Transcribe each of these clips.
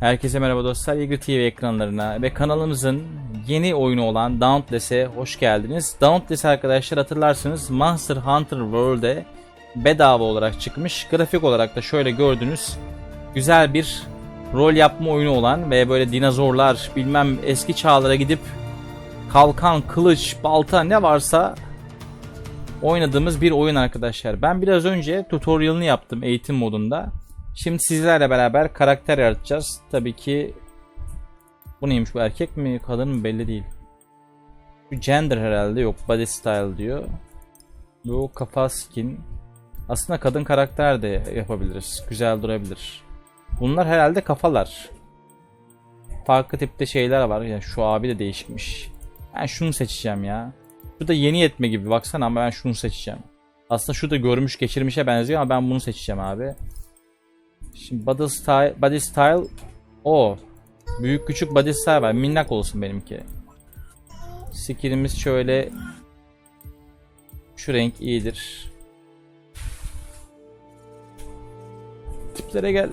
Herkese merhaba dostlar. Eagle TV ekranlarına ve kanalımızın yeni oyunu olan Dauntless'e hoş geldiniz. Dauntless arkadaşlar hatırlarsınız Monster Hunter World'e bedava olarak çıkmış. Grafik olarak da şöyle gördünüz. Güzel bir rol yapma oyunu olan ve böyle dinozorlar bilmem eski çağlara gidip kalkan, kılıç, balta ne varsa oynadığımız bir oyun arkadaşlar. Ben biraz önce tutorial'ını yaptım eğitim modunda. Şimdi sizlerle beraber karakter yaratacağız. Tabii ki bu neymiş bu erkek mi kadın mı belli değil. Bu gender herhalde yok body style diyor. Bu kafa skin. Aslında kadın karakter de yapabiliriz. Güzel durabilir. Bunlar herhalde kafalar. Farklı tipte şeyler var. Yani şu abi de değişikmiş. Ben şunu seçeceğim ya. Şu da yeni yetme gibi baksana ama ben şunu seçeceğim. Aslında şu da görmüş geçirmişe benziyor ama ben bunu seçeceğim abi. Şimdi body style, body style o. Büyük küçük body style var. Minnak olsun benimki. Skillimiz şöyle şu renk iyidir. Tiplere gel.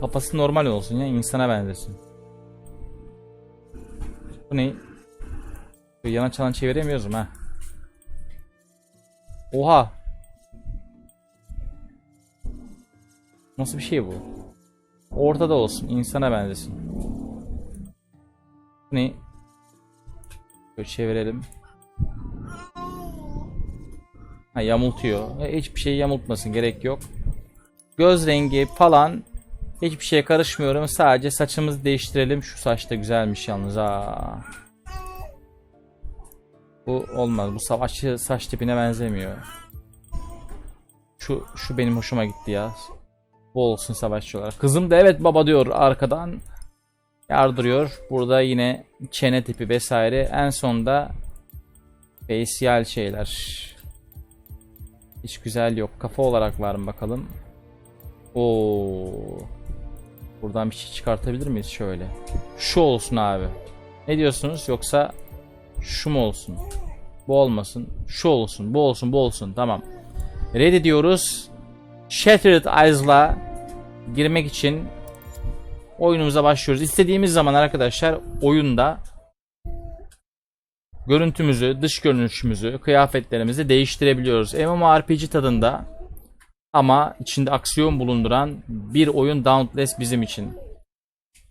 Kafası normal olsun ya insana benzesin. Bu ne? Yana çalan çeviremiyoruz ha? Oha! Nasıl bir şey bu? Ortada olsun, insana benzesin. Ne? Böyle çevirelim. Ha yamultuyor. E, hiçbir şey yamultmasın, gerek yok. Göz rengi falan hiçbir şeye karışmıyorum. Sadece saçımızı değiştirelim. Şu saç da güzelmiş yalnız ha. Bu olmaz. Bu savaşçı saç tipine benzemiyor. Şu şu benim hoşuma gitti ya. Bu olsun savaşçı olarak. Kızım da evet baba diyor arkadan. Yardırıyor. Burada yine çene tipi vesaire. En sonda facial şeyler. Hiç güzel yok. Kafa olarak var mı bakalım. Oo. Buradan bir şey çıkartabilir miyiz şöyle? Şu olsun abi. Ne diyorsunuz? Yoksa şu mu olsun? Bu olmasın. Şu olsun. Bu olsun. Bu olsun. Tamam. Ready diyoruz. Shattered Eyes'la girmek için oyunumuza başlıyoruz. İstediğimiz zaman arkadaşlar oyunda görüntümüzü, dış görünüşümüzü, kıyafetlerimizi değiştirebiliyoruz. MMORPG tadında ama içinde aksiyon bulunduran bir oyun Dauntless bizim için.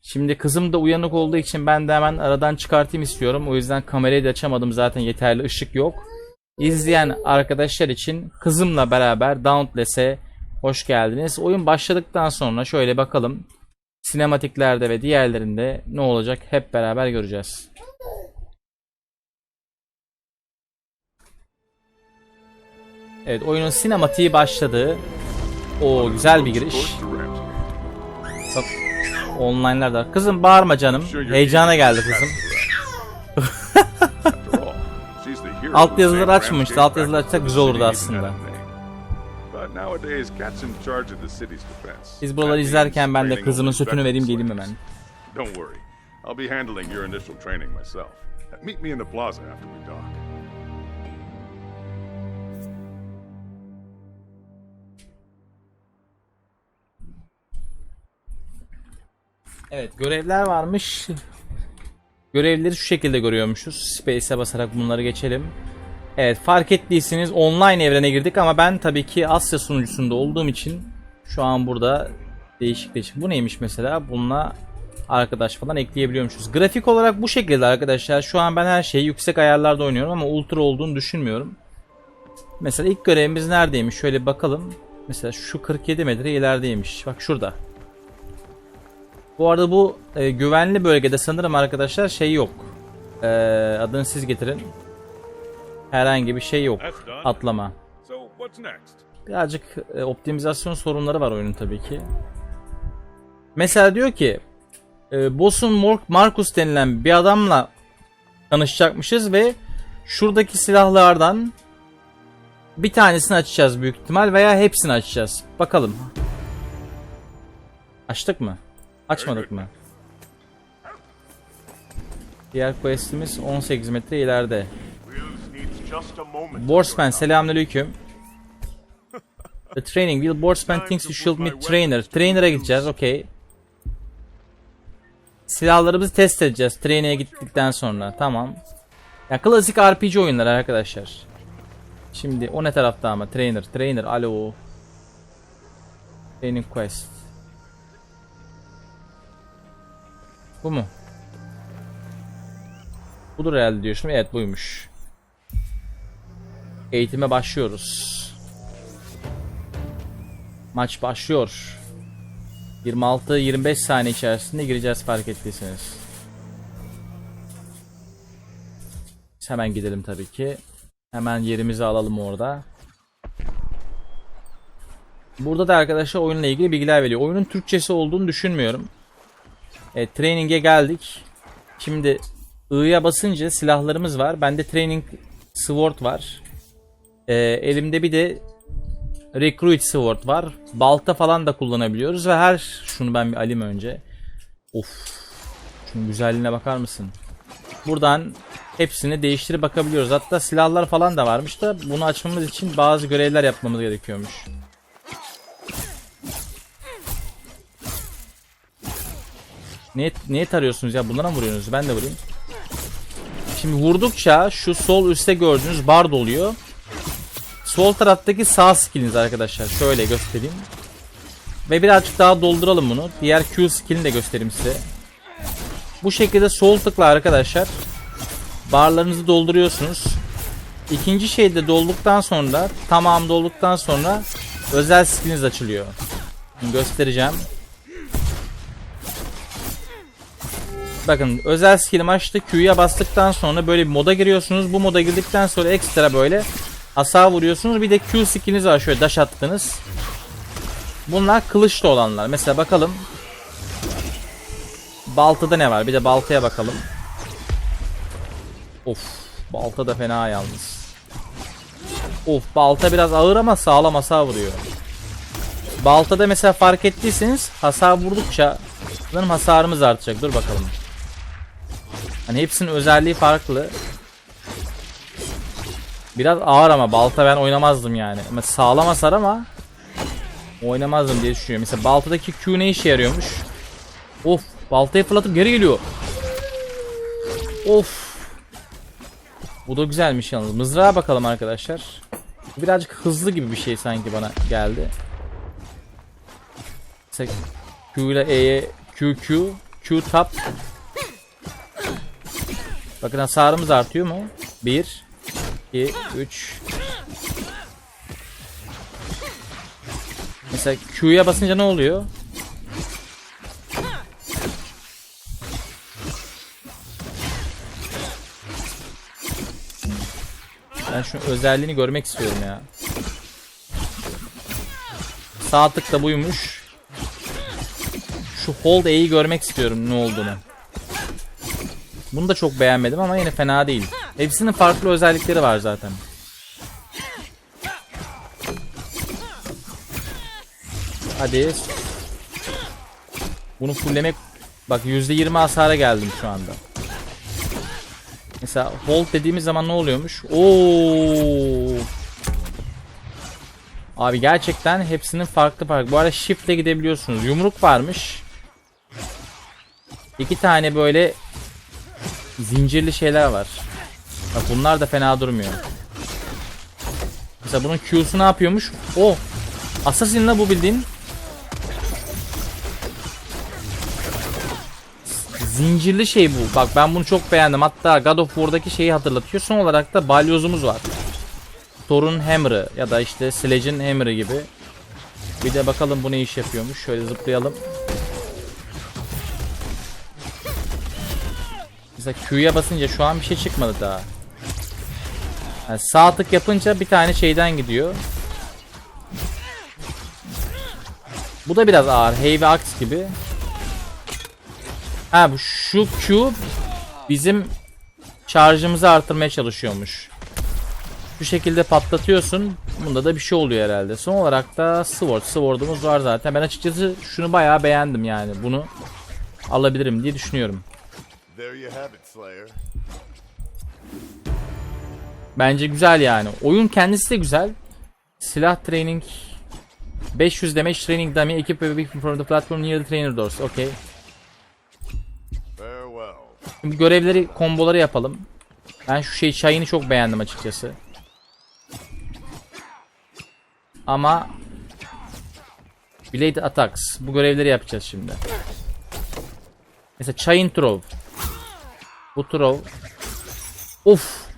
Şimdi kızım da uyanık olduğu için ben de hemen aradan çıkartayım istiyorum. O yüzden kamerayı da açamadım zaten yeterli ışık yok. İzleyen arkadaşlar için kızımla beraber Dauntless'e hoş geldiniz. Oyun başladıktan sonra şöyle bakalım. Sinematiklerde ve diğerlerinde ne olacak hep beraber göreceğiz. Evet oyunun sinematiği başladı. O güzel bir giriş. Bak online'larda. Kızım bağırma canım. Heyecana geldi kızım. Alt yazıları açmamıştı. Alt yazıları açsak güzel olurdu aslında. Biz buraları izlerken ben de kızımın sütünü vereyim geleyim hemen. Don't worry. I'll be handling your initial training myself. Meet me in the plaza after we dock. Evet görevler varmış. Görevleri şu şekilde görüyormuşuz. Space'e basarak bunları geçelim. Evet fark ettiyseniz online evrene girdik ama ben tabii ki Asya sunucusunda olduğum için şu an burada değişik değişik. Bu neymiş mesela? Bununla arkadaş falan ekleyebiliyormuşuz. Grafik olarak bu şekilde arkadaşlar. Şu an ben her şeyi yüksek ayarlarda oynuyorum ama ultra olduğunu düşünmüyorum. Mesela ilk görevimiz neredeymiş? Şöyle bakalım. Mesela şu 47 metre ilerideymiş. Bak şurada. Bu arada bu e, güvenli bölgede sanırım arkadaşlar şey yok. E, adını siz getirin. Herhangi bir şey yok. Atlama. Birazcık e, optimizasyon sorunları var oyunun tabii ki. Mesela diyor ki e, boss'un Mor- Marcus denilen bir adamla tanışacakmışız ve şuradaki silahlardan bir tanesini açacağız büyük ihtimal veya hepsini açacağız. Bakalım. Açtık mı? Açmadık mı? Diğer questimiz 18 metre ileride. Borsman selamünaleyküm. The training will board spend things to shield me trainer. Trainer'a gideceğiz. Okey. silahlarımızı test edeceğiz training'e gittikten sonra. Tamam. Ya klasik RPG oyunları arkadaşlar. Şimdi o ne tarafta ama trainer trainer alo. Training quest. Bu mu? Budur herhalde diyor şimdi. Evet buymuş. Eğitime başlıyoruz. Maç başlıyor. 26-25 saniye içerisinde gireceğiz fark ettiyseniz. Hemen gidelim tabii ki. Hemen yerimizi alalım orada. Burada da arkadaşlar oyunla ilgili bilgiler veriyor. Oyunun Türkçesi olduğunu düşünmüyorum. Evet, training'e geldik. Şimdi I'ya basınca silahlarımız var. Bende training sword var. Ee, elimde bir de recruit sword var. Balta falan da kullanabiliyoruz ve her şunu ben bir alayım önce. Of. Şunun güzelliğine bakar mısın? Buradan hepsini değiştirip bakabiliyoruz. Hatta silahlar falan da varmış da bunu açmamız için bazı görevler yapmamız gerekiyormuş. Niye, niye tarıyorsunuz ya? Bunlara mı vuruyorsunuz? Ben de vurayım. Şimdi vurdukça şu sol üstte gördüğünüz bar doluyor. Sol taraftaki sağ skilliniz arkadaşlar. Şöyle göstereyim. Ve birazcık daha dolduralım bunu. Diğer Q skillini de göstereyim size. Bu şekilde sol tıkla arkadaşlar. Barlarınızı dolduruyorsunuz. İkinci şeyde dolduktan sonra tamam dolduktan sonra özel skilliniz açılıyor. Göstereceğim. Bakın özel skillim açtı. Q'ya bastıktan sonra böyle bir moda giriyorsunuz. Bu moda girdikten sonra ekstra böyle hasar vuruyorsunuz. Bir de Q skilliniz var şöyle daş attınız. Bunlar kılıçlı olanlar. Mesela bakalım. Baltada ne var? Bir de baltaya bakalım. Of. Balta da fena yalnız. Of balta biraz ağır ama sağlam hasar vuruyor. Baltada mesela fark ettiyseniz hasar vurdukça sanırım hasarımız artacak. Dur bakalım. Hani hepsinin özelliği farklı. Biraz ağır ama balta ben oynamazdım yani. Ama sağlam hasar ama oynamazdım diye düşünüyorum. Mesela baltadaki Q ne işe yarıyormuş? Of baltayı fırlatıp geri geliyor. Of. Bu da güzelmiş yalnız. Mızrağa bakalım arkadaşlar. Birazcık hızlı gibi bir şey sanki bana geldi. Mesela Q ile E'ye Q Q Q tap Bakın hasarımız artıyor mu? 1 2 3 Mesela Q'ya basınca ne oluyor? Ben şu özelliğini görmek istiyorum ya. Sağ tık da buymuş. Şu hold E'yi görmek istiyorum ne olduğunu. Bunu da çok beğenmedim ama yine fena değil. Hepsinin farklı özellikleri var zaten. Hadi. Bunu fulllemek bak %20 hasara geldim şu anda. Mesela hold dediğimiz zaman ne oluyormuş? Oo. Abi gerçekten hepsinin farklı farklı. Bu arada shift'le gidebiliyorsunuz. Yumruk varmış. İki tane böyle zincirli şeyler var. Bak bunlar da fena durmuyor. Mesela bunun Q'su ne yapıyormuş? O. Assassin'la bu bildiğin. Zincirli şey bu. Bak ben bunu çok beğendim. Hatta God of War'daki şeyi hatırlatıyor. Son olarak da balyozumuz var. Thor'un Hammer'ı ya da işte Sledge'in Hammer'ı gibi. Bir de bakalım bu ne iş yapıyormuş. Şöyle zıplayalım. Mesela Q'ya basınca şu an bir şey çıkmadı daha. Yani sağ tık yapınca bir tane şeyden gidiyor. Bu da biraz ağır. Heavy Axe gibi. Ha bu şu Q bizim şarjımızı artırmaya çalışıyormuş. Bu şekilde patlatıyorsun. Bunda da bir şey oluyor herhalde. Son olarak da Sword. Sword'umuz var zaten. Ben açıkçası şunu bayağı beğendim yani. Bunu alabilirim diye düşünüyorum. Bence güzel yani. Oyun kendisi de güzel. Silah training 500 damage training dummy a weapon from the platform near the trainer doors. Okay. Şimdi görevleri, komboları yapalım. Ben şu şey çayını çok beğendim açıkçası. Ama Blade Attacks. Bu görevleri yapacağız şimdi. Mesela Chain Throw. Bu throw. Of.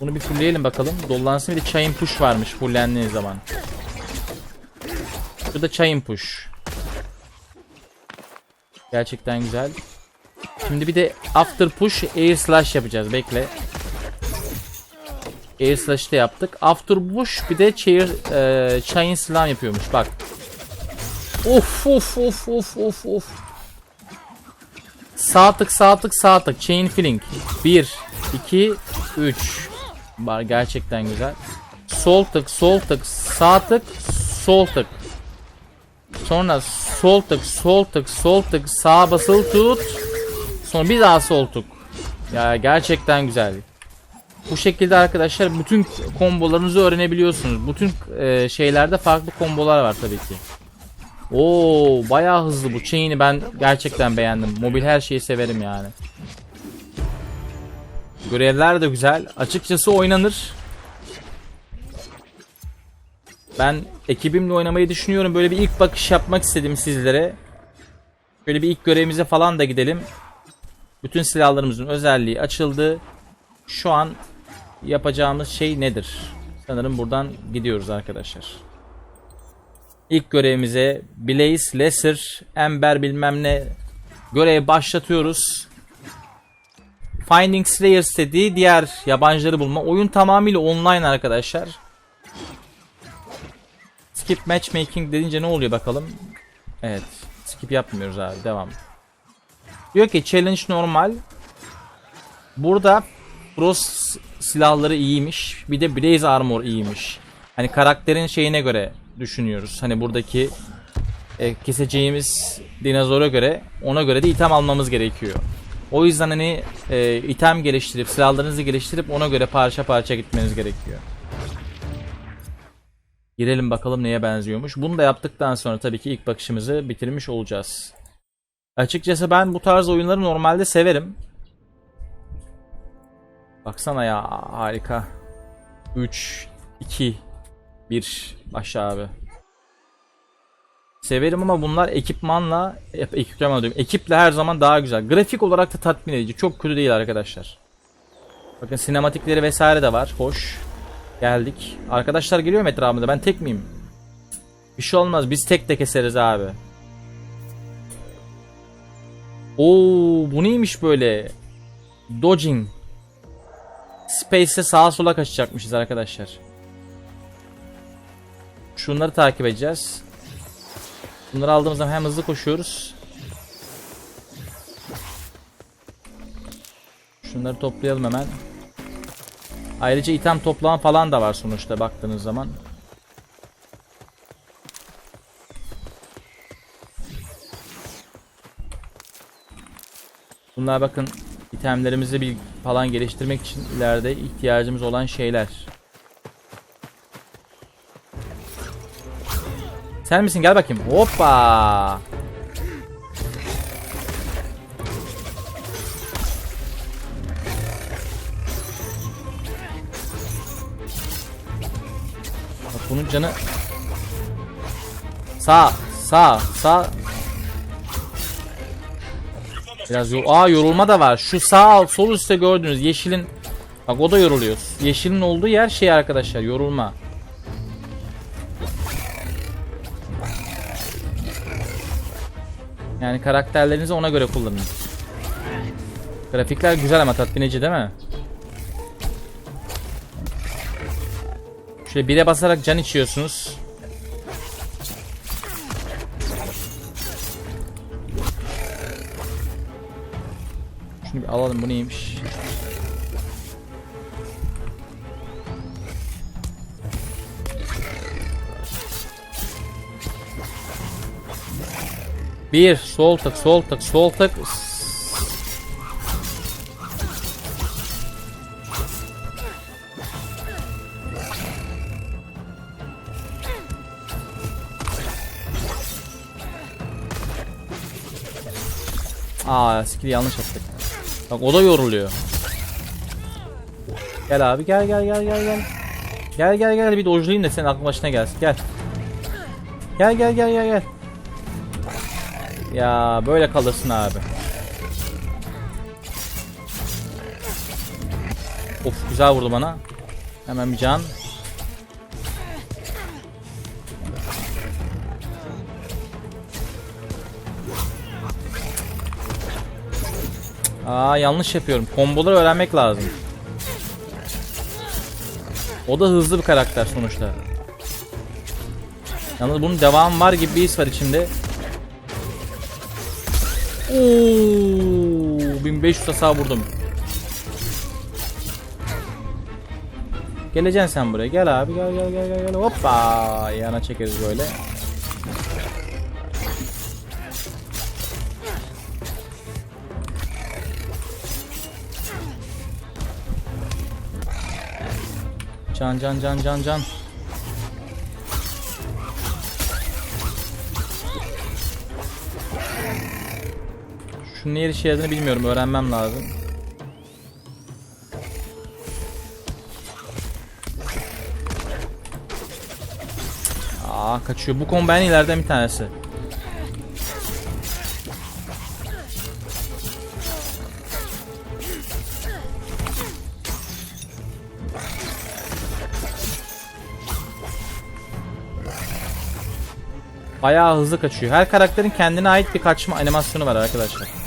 Bunu bir fullleyelim bakalım. Dollansın bir de Chain Push varmış fullendiğiniz zaman. Şu da Chain Push. Gerçekten güzel. Şimdi bir de After Push Air Slash yapacağız. Bekle. Air Slash'ı da yaptık. After Push bir de Chair, e, Chain Slam yapıyormuş. Bak. Of of of of of of. Sağ tık sağ tık sağ tık. Chain Fling. 1, 2, 3. Var gerçekten güzel. Sol tık sol tık sağ tık sol tık. Sonra sol tık sol tık sol tık sağa basılı tut. Sonra bir daha sol tık. Ya gerçekten güzel. Bu şekilde arkadaşlar bütün kombolarınızı öğrenebiliyorsunuz. Bütün e, şeylerde farklı kombolar var tabii ki. Oo bayağı hızlı bu chain'i ben gerçekten beğendim. Mobil her şeyi severim yani. Görevler de güzel. Açıkçası oynanır. Ben ekibimle oynamayı düşünüyorum. Böyle bir ilk bakış yapmak istedim sizlere. Böyle bir ilk görevimize falan da gidelim. Bütün silahlarımızın özelliği açıldı. Şu an yapacağımız şey nedir? Sanırım buradan gidiyoruz arkadaşlar. İlk görevimize Blaze, Lesser, Ember bilmem ne görev başlatıyoruz. Finding Slayers dediği diğer yabancıları bulma. Oyun tamamıyla online arkadaşlar. Skip matchmaking dedince ne oluyor bakalım. Evet. Skip yapmıyoruz abi. Devam. Diyor ki challenge normal. Burada Cross silahları iyiymiş. Bir de Blaze Armor iyiymiş. Hani karakterin şeyine göre düşünüyoruz. Hani buradaki e, keseceğimiz dinozora göre ona göre de item almamız gerekiyor. O yüzden hani e, item geliştirip silahlarınızı geliştirip ona göre parça parça gitmeniz gerekiyor. Girelim bakalım neye benziyormuş. Bunu da yaptıktan sonra tabii ki ilk bakışımızı bitirmiş olacağız. Açıkçası ben bu tarz oyunları normalde severim. Baksana ya harika. 3, 2, 1 başla abi. Severim ama bunlar ekipmanla ekipmanla diyorum. Ekiple her zaman daha güzel. Grafik olarak da tatmin edici. Çok kötü değil arkadaşlar. Bakın sinematikleri vesaire de var. Hoş. Geldik. Arkadaşlar geliyor mu etrafımda? Ben tek miyim? Bir şey olmaz. Biz tek de keseriz abi. Oo, bu neymiş böyle? Dodging. Space'e sağa sola kaçacakmışız arkadaşlar. Şunları takip edeceğiz. Bunları aldığımız zaman hem hızlı koşuyoruz. Şunları toplayalım hemen. Ayrıca item toplama falan da var sonuçta baktığınız zaman. Bunlar bakın itemlerimizi bir falan geliştirmek için ileride ihtiyacımız olan şeyler. Sen misin? Gel bakayım. Hoppa. Bak bunun canı Sağ, sağ, sağ. Biraz yor Aa yorulma da var. Şu sağ sol üstte gördüğünüz yeşilin Bak o da yoruluyor. Yeşilin olduğu yer şey arkadaşlar yorulma. Yani karakterlerinizi ona göre kullanın. Grafikler güzel ama tatmin değil mi? Şöyle bire basarak can içiyorsunuz. Şunu bir alalım bu neymiş? Bir sol tık sol tık sol tık Aa skill yanlış attık. Bak o da yoruluyor. Gel abi gel gel gel gel gel. Gel gel gel bir dojlayayım da senin aklın başına gelsin gel. Gel gel gel gel gel. Ya böyle kalırsın abi. Of güzel vurdu bana. Hemen bir can. Aa yanlış yapıyorum. Komboları öğrenmek lazım. O da hızlı bir karakter sonuçta. Yalnız bunun devamı var gibi bir his var içimde. Oo, 1500 hasar vurdum. Geleceksin sen buraya. Gel abi gel gel gel gel. gel. Hoppa yana çekeriz böyle. Can can can can can. Şunun ne işe yaradığını bilmiyorum. Öğrenmem lazım. Aa kaçıyor. Bu combo en ileriden bir tanesi. Bayağı hızlı kaçıyor. Her karakterin kendine ait bir kaçma animasyonu var arkadaşlar.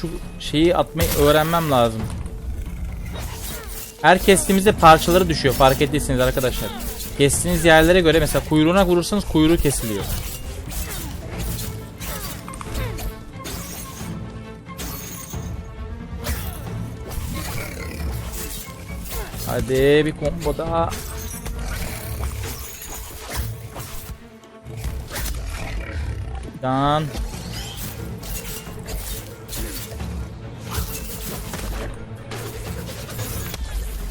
Şu şeyi atmayı öğrenmem lazım. Her kestiğimizde parçaları düşüyor fark ettiyseniz arkadaşlar. Kestiğiniz yerlere göre mesela kuyruğuna vurursanız kuyruğu kesiliyor. Hadi bir combo daha. Can.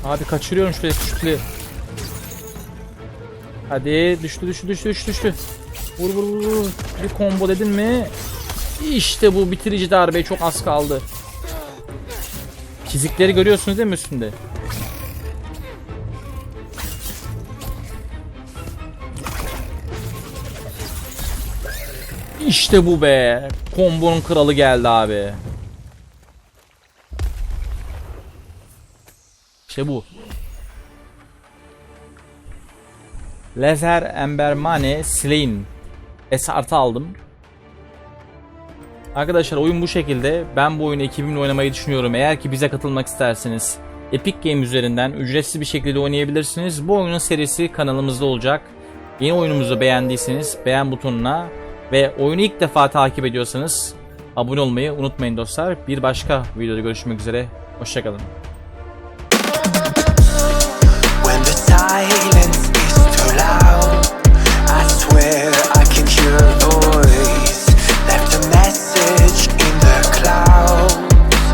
Abi kaçırıyorum şuraya düştü. Hadi düştü düştü düştü düştü düştü. Vur vur vur vur. Bir combo dedin mi? İşte bu bitirici darbe çok az kaldı. Çizikleri görüyorsunuz değil mi üstünde? İşte bu be. Kombonun kralı geldi abi. İşte bu. Lazer Embermane Slain. S artı aldım. Arkadaşlar oyun bu şekilde. Ben bu oyunu ekibimle oynamayı düşünüyorum. Eğer ki bize katılmak isterseniz Epic Game üzerinden ücretsiz bir şekilde oynayabilirsiniz. Bu oyunun serisi kanalımızda olacak. Yeni oyunumuzu beğendiyseniz beğen butonuna ve oyunu ilk defa takip ediyorsanız abone olmayı unutmayın dostlar. Bir başka videoda görüşmek üzere. Hoşçakalın. I